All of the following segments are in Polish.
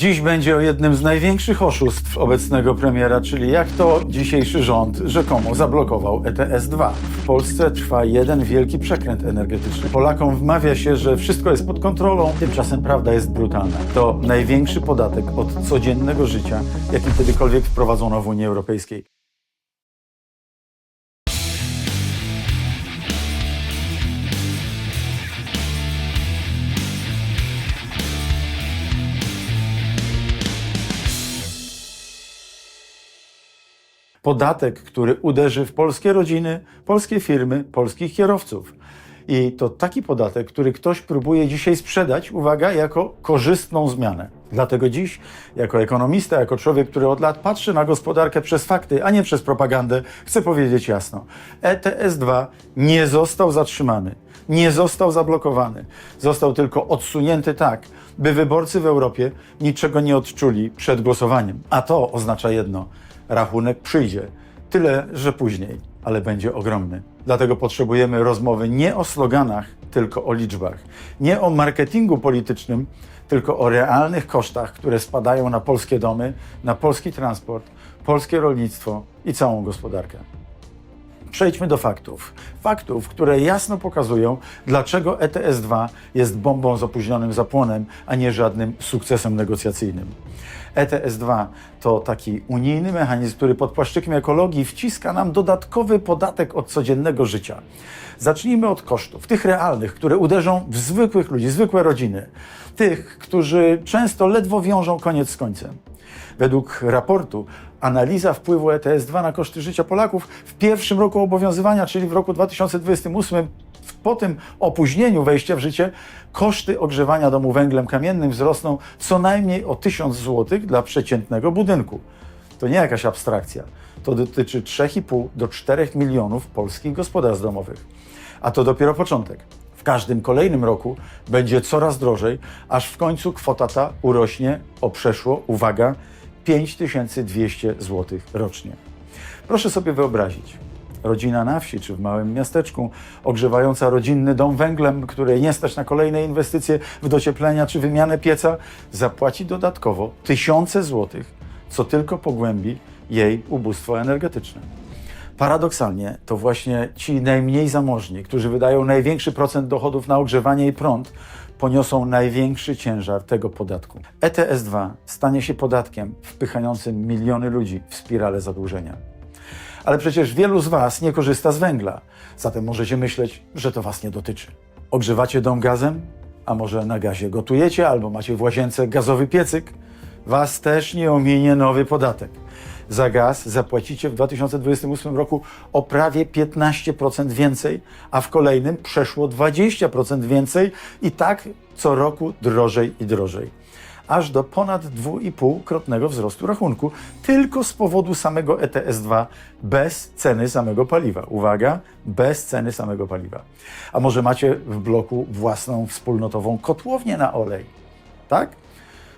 Dziś będzie o jednym z największych oszustw obecnego premiera, czyli jak to dzisiejszy rząd rzekomo zablokował ETS-2. W Polsce trwa jeden wielki przekręt energetyczny. Polakom wmawia się, że wszystko jest pod kontrolą, tymczasem prawda jest brutalna. To największy podatek od codziennego życia, jaki kiedykolwiek wprowadzono w Unii Europejskiej. Podatek, który uderzy w polskie rodziny, polskie firmy, polskich kierowców. I to taki podatek, który ktoś próbuje dzisiaj sprzedać, uwaga, jako korzystną zmianę. Dlatego dziś, jako ekonomista, jako człowiek, który od lat patrzy na gospodarkę przez fakty, a nie przez propagandę, chcę powiedzieć jasno: ETS-2 nie został zatrzymany, nie został zablokowany. Został tylko odsunięty tak, by wyborcy w Europie niczego nie odczuli przed głosowaniem. A to oznacza jedno: rachunek przyjdzie. Tyle, że później, ale będzie ogromny. Dlatego potrzebujemy rozmowy nie o sloganach, tylko o liczbach. Nie o marketingu politycznym, tylko o realnych kosztach, które spadają na polskie domy, na polski transport, polskie rolnictwo i całą gospodarkę. Przejdźmy do faktów. Faktów, które jasno pokazują, dlaczego ETS-2 jest bombą z opóźnionym zapłonem, a nie żadnym sukcesem negocjacyjnym. ETS-2 to taki unijny mechanizm, który pod płaszczykiem ekologii wciska nam dodatkowy podatek od codziennego życia. Zacznijmy od kosztów, tych realnych, które uderzą w zwykłych ludzi, zwykłe rodziny, tych, którzy często ledwo wiążą koniec z końcem. Według raportu analiza wpływu ETS-2 na koszty życia Polaków w pierwszym roku obowiązywania, czyli w roku 2028, po tym opóźnieniu wejścia w życie, koszty ogrzewania domu węglem kamiennym wzrosną co najmniej o 1000 zł dla przeciętnego budynku. To nie jakaś abstrakcja. To dotyczy 3,5 do 4 milionów polskich gospodarstw domowych. A to dopiero początek. W każdym kolejnym roku będzie coraz drożej, aż w końcu kwota ta urośnie o przeszło, uwaga, 5200 zł rocznie. Proszę sobie wyobrazić, rodzina na wsi czy w małym miasteczku, ogrzewająca rodzinny dom węglem, której nie stać na kolejne inwestycje w docieplenia czy wymianę pieca, zapłaci dodatkowo tysiące złotych, co tylko pogłębi jej ubóstwo energetyczne. Paradoksalnie to właśnie ci najmniej zamożni, którzy wydają największy procent dochodów na ogrzewanie i prąd, poniosą największy ciężar tego podatku. ETS-2 stanie się podatkiem wpychającym miliony ludzi w spiralę zadłużenia. Ale przecież wielu z Was nie korzysta z węgla, zatem możecie myśleć, że to Was nie dotyczy. Ogrzewacie dom gazem? A może na gazie gotujecie albo macie w łazience gazowy piecyk? Was też nie ominie nowy podatek. Za gaz zapłacicie w 2028 roku o prawie 15% więcej, a w kolejnym przeszło 20% więcej i tak co roku drożej i drożej. Aż do ponad 2,5-krotnego wzrostu rachunku tylko z powodu samego ETS-2 bez ceny samego paliwa. Uwaga, bez ceny samego paliwa. A może macie w bloku własną wspólnotową kotłownię na olej? Tak?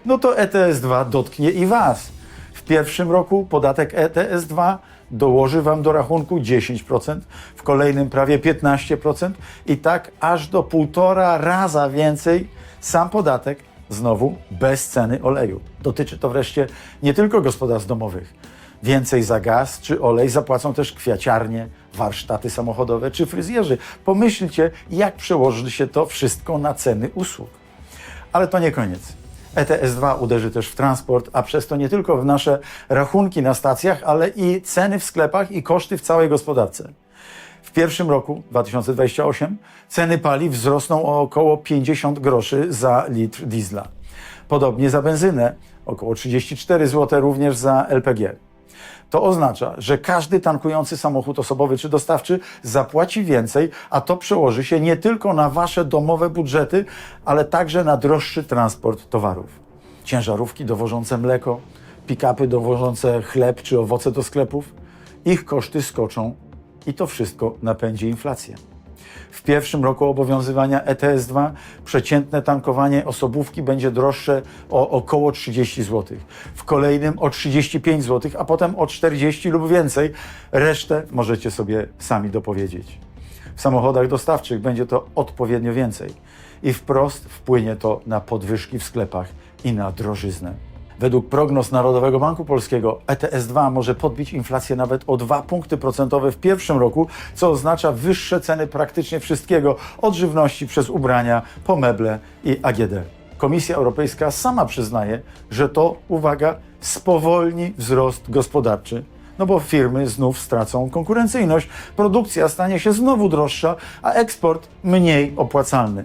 no to ETS-2 dotknie i Was. W pierwszym roku podatek ETS-2 dołoży Wam do rachunku 10%, w kolejnym prawie 15% i tak aż do półtora raza więcej sam podatek znowu bez ceny oleju. Dotyczy to wreszcie nie tylko gospodarstw domowych. Więcej za gaz czy olej zapłacą też kwiaciarnie, warsztaty samochodowe czy fryzjerzy. Pomyślcie, jak przełoży się to wszystko na ceny usług. Ale to nie koniec. ETS-2 uderzy też w transport, a przez to nie tylko w nasze rachunki na stacjach, ale i ceny w sklepach i koszty w całej gospodarce. W pierwszym roku, 2028, ceny paliw wzrosną o około 50 groszy za litr diesla. Podobnie za benzynę, około 34 zł również za LPG. To oznacza, że każdy tankujący samochód osobowy czy dostawczy zapłaci więcej, a to przełoży się nie tylko na wasze domowe budżety, ale także na droższy transport towarów. Ciężarówki dowożące mleko, pick-upy dowożące chleb czy owoce do sklepów, ich koszty skoczą i to wszystko napędzi inflację. W pierwszym roku obowiązywania ETS-2 przeciętne tankowanie osobówki będzie droższe o około 30 zł. W kolejnym o 35 zł, a potem o 40 lub więcej. Resztę możecie sobie sami dopowiedzieć. W samochodach dostawczych będzie to odpowiednio więcej i wprost wpłynie to na podwyżki w sklepach i na drożyznę. Według prognoz Narodowego Banku Polskiego ETS-2 może podbić inflację nawet o 2 punkty procentowe w pierwszym roku, co oznacza wyższe ceny praktycznie wszystkiego, od żywności przez ubrania po meble i AGD. Komisja Europejska sama przyznaje, że to, uwaga, spowolni wzrost gospodarczy. No bo firmy znów stracą konkurencyjność, produkcja stanie się znowu droższa, a eksport mniej opłacalny.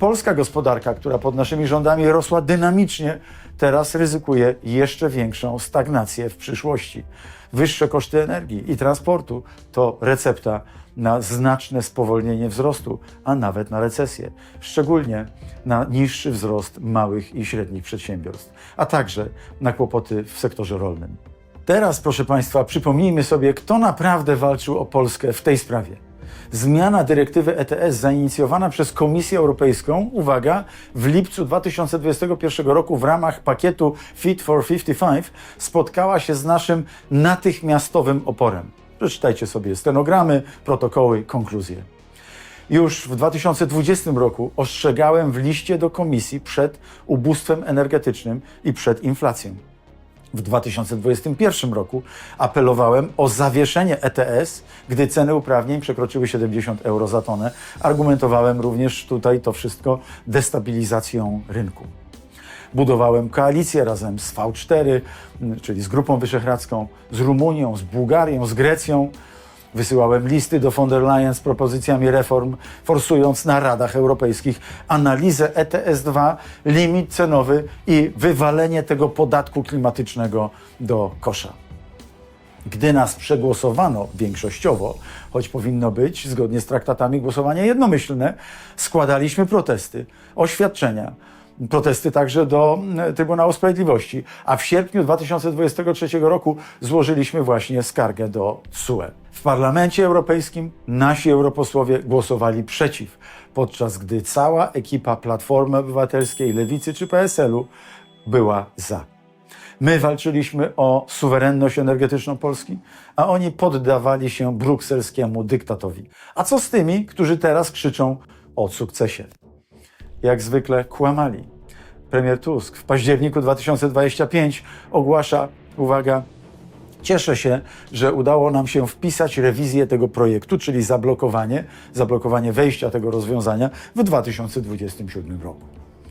Polska gospodarka, która pod naszymi rządami rosła dynamicznie, teraz ryzykuje jeszcze większą stagnację w przyszłości. Wyższe koszty energii i transportu to recepta na znaczne spowolnienie wzrostu, a nawet na recesję, szczególnie na niższy wzrost małych i średnich przedsiębiorstw, a także na kłopoty w sektorze rolnym. Teraz, proszę Państwa, przypomnijmy sobie, kto naprawdę walczył o Polskę w tej sprawie. Zmiana dyrektywy ETS zainicjowana przez Komisję Europejską, uwaga, w lipcu 2021 roku w ramach pakietu Fit for 55 spotkała się z naszym natychmiastowym oporem. Przeczytajcie sobie stenogramy, protokoły, konkluzje. Już w 2020 roku ostrzegałem w liście do Komisji przed ubóstwem energetycznym i przed inflacją. W 2021 roku apelowałem o zawieszenie ETS, gdy ceny uprawnień przekroczyły 70 euro za tonę. Argumentowałem również tutaj to wszystko destabilizacją rynku. Budowałem koalicję razem z V4, czyli z Grupą Wyszehradzką, z Rumunią, z Bułgarią, z Grecją. Wysyłałem listy do von der Leyen z propozycjami reform, forsując na Radach Europejskich analizę ETS-2, limit cenowy i wywalenie tego podatku klimatycznego do kosza. Gdy nas przegłosowano większościowo, choć powinno być zgodnie z traktatami głosowanie jednomyślne, składaliśmy protesty, oświadczenia, protesty także do mm, Trybunału Sprawiedliwości, a w sierpniu 2023 roku złożyliśmy właśnie skargę do TSUE. W Parlamencie Europejskim nasi europosłowie głosowali przeciw, podczas gdy cała ekipa Platformy Obywatelskiej, Lewicy czy PSL-u była za. My walczyliśmy o suwerenność energetyczną Polski, a oni poddawali się brukselskiemu dyktatowi. A co z tymi, którzy teraz krzyczą o sukcesie? Jak zwykle kłamali. Premier Tusk w październiku 2025 ogłasza, uwaga, Cieszę się, że udało nam się wpisać rewizję tego projektu, czyli zablokowanie, zablokowanie wejścia tego rozwiązania w 2027 roku.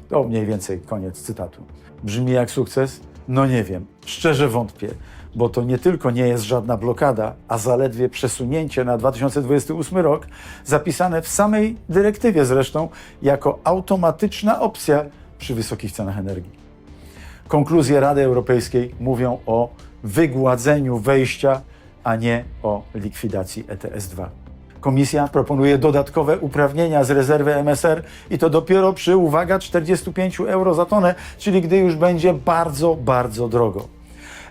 To mniej więcej koniec cytatu. Brzmi jak sukces? No nie wiem. Szczerze wątpię, bo to nie tylko nie jest żadna blokada, a zaledwie przesunięcie na 2028 rok, zapisane w samej dyrektywie zresztą jako automatyczna opcja przy wysokich cenach energii. Konkluzje Rady Europejskiej mówią o wygładzeniu wejścia, a nie o likwidacji ETS-2. Komisja proponuje dodatkowe uprawnienia z rezerwy MSR i to dopiero przy, uwaga, 45 euro za tonę, czyli gdy już będzie bardzo, bardzo drogo.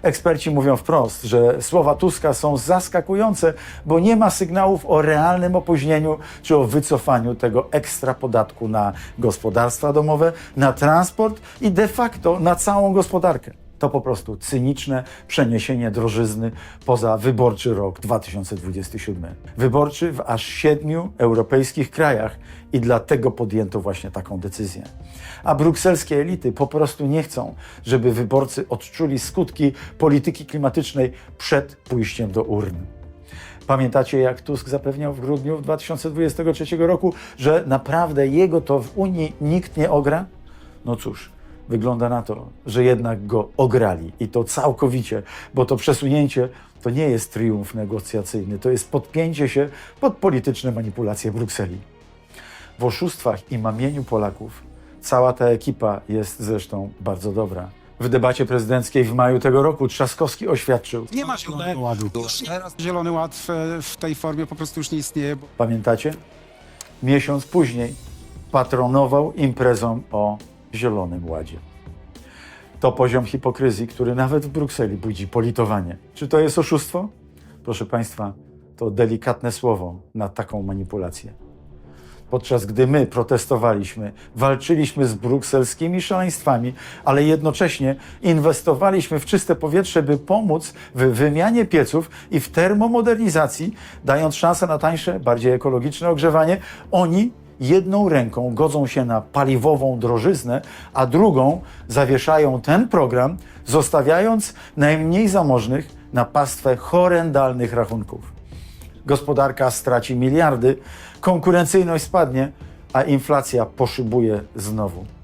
Eksperci mówią wprost, że słowa Tuska są zaskakujące, bo nie ma sygnałów o realnym opóźnieniu czy o wycofaniu tego ekstra podatku na gospodarstwa domowe, na transport i de facto na całą gospodarkę. To po prostu cyniczne przeniesienie drożyzny poza wyborczy rok 2027. Wyborczy w aż siedmiu europejskich krajach i dlatego podjęto właśnie taką decyzję. A brukselskie elity po prostu nie chcą, żeby wyborcy odczuli skutki polityki klimatycznej przed pójściem do urn. Pamiętacie, jak Tusk zapewniał w grudniu 2023 roku, że naprawdę jego to w Unii nikt nie ogra? No cóż, wygląda na to, że jednak go ograli i to całkowicie, bo to przesunięcie to nie jest triumf negocjacyjny, to jest podpięcie się pod polityczne manipulacje Brukseli. W oszustwach i mamieniu Polaków cała ta ekipa jest zresztą bardzo dobra. W debacie prezydenckiej w maju tego roku Trzaskowski oświadczył, Nie ma zielonego ładu. Teraz zielony ład w, w tej formie po prostu już nie istnieje. Bo... pamiętacie? Miesiąc później patronował imprezą o Zielonym Ładzie. To poziom hipokryzji, który nawet w Brukseli budzi politowanie. Czy to jest oszustwo? Proszę Państwa, to delikatne słowo na taką manipulację. Podczas gdy my protestowaliśmy, walczyliśmy z brukselskimi szaleństwami, ale jednocześnie inwestowaliśmy w czyste powietrze, by pomóc w wymianie pieców i w termomodernizacji, dając szansę na tańsze, bardziej ekologiczne ogrzewanie, oni jedną ręką godzą się na paliwową drożyznę, a drugą zawieszają ten program, zostawiając najmniej zamożnych na pastwę horrendalnych rachunków. Gospodarka straci miliardy, konkurencyjność spadnie, a inflacja poszybuje znowu.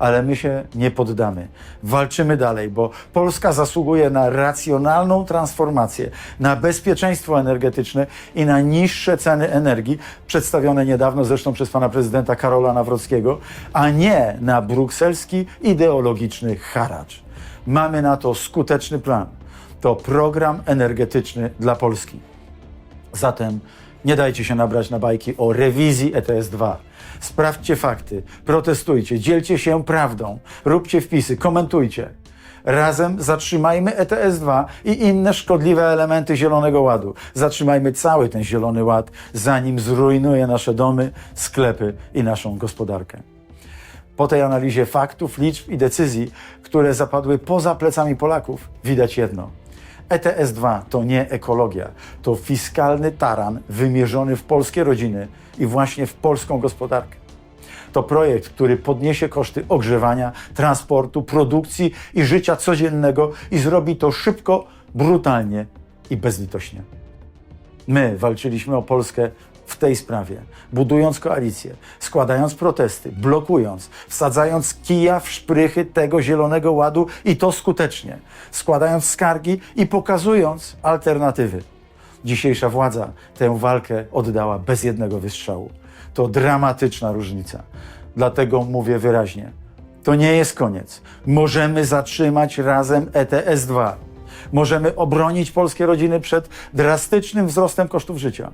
Ale my się nie poddamy. Walczymy dalej, bo Polska zasługuje na racjonalną transformację, na bezpieczeństwo energetyczne i na niższe ceny energii, przedstawione niedawno zresztą przez pana prezydenta Karola Nawrockiego, a nie na brukselski ideologiczny haracz. Mamy na to skuteczny plan. To program energetyczny dla Polski. Zatem nie dajcie się nabrać na bajki o rewizji ETS-2. Sprawdźcie fakty, protestujcie, dzielcie się prawdą, róbcie wpisy, komentujcie. Razem zatrzymajmy ETS-2 i inne szkodliwe elementy Zielonego Ładu. Zatrzymajmy cały ten Zielony Ład, zanim zrujnuje nasze domy, sklepy i naszą gospodarkę. Po tej analizie faktów, liczb i decyzji, które zapadły poza plecami Polaków, widać jedno. ETS-2 to nie ekologia, to fiskalny taran wymierzony w polskie rodziny i właśnie w polską gospodarkę. To projekt, który podniesie koszty ogrzewania, transportu, produkcji i życia codziennego i zrobi to szybko, brutalnie i bezlitośnie. My walczyliśmy o Polskę w tej sprawie, budując koalicję, składając protesty, blokując, wsadzając kija w szprychy tego zielonego ładu i to skutecznie, składając skargi i pokazując alternatywy. Dzisiejsza władza tę walkę oddała bez jednego wystrzału. To dramatyczna różnica. Dlatego mówię wyraźnie: to nie jest koniec. Możemy zatrzymać razem E ETS-2. Możemy obronić polskie rodziny przed drastycznym wzrostem kosztów życia.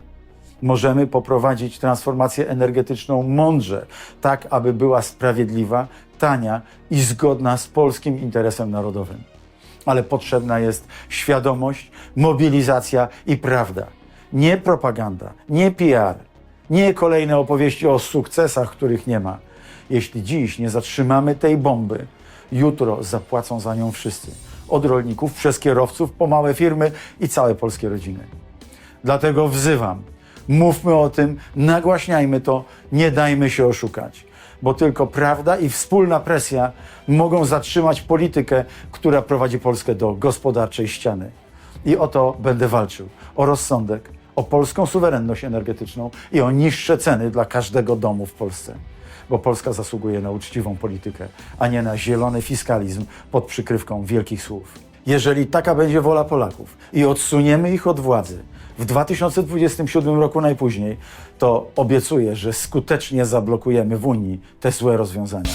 Możemy poprowadzić transformację energetyczną mądrze, tak aby była sprawiedliwa, tania i zgodna z polskim interesem narodowym. Ale potrzebna jest świadomość, mobilizacja i prawda. Nie propaganda, nie PR, nie kolejne opowieści o sukcesach, których nie ma. Jeśli dziś nie zatrzymamy tej bomby, jutro zapłacą za nią wszyscy. Od rolników, przez kierowców, po małe firmy i całe polskie rodziny. Dlatego wzywam, mówmy o tym, nagłaśniajmy to, nie dajmy się oszukać, bo tylko prawda i wspólna presja mogą zatrzymać politykę, która prowadzi Polskę do gospodarczej ściany. I o to będę walczył o rozsądek, o polską suwerenność energetyczną i o niższe ceny dla każdego domu w Polsce. Bo Polska zasługuje na uczciwą politykę, a nie na zielony fiskalizm pod przykrywką wielkich słów. Jeżeli taka będzie wola Polaków i odsuniemy ich od władzy w 2027 roku najpóźniej, to obiecuję, że skutecznie zablokujemy w Unii te złe rozwiązania.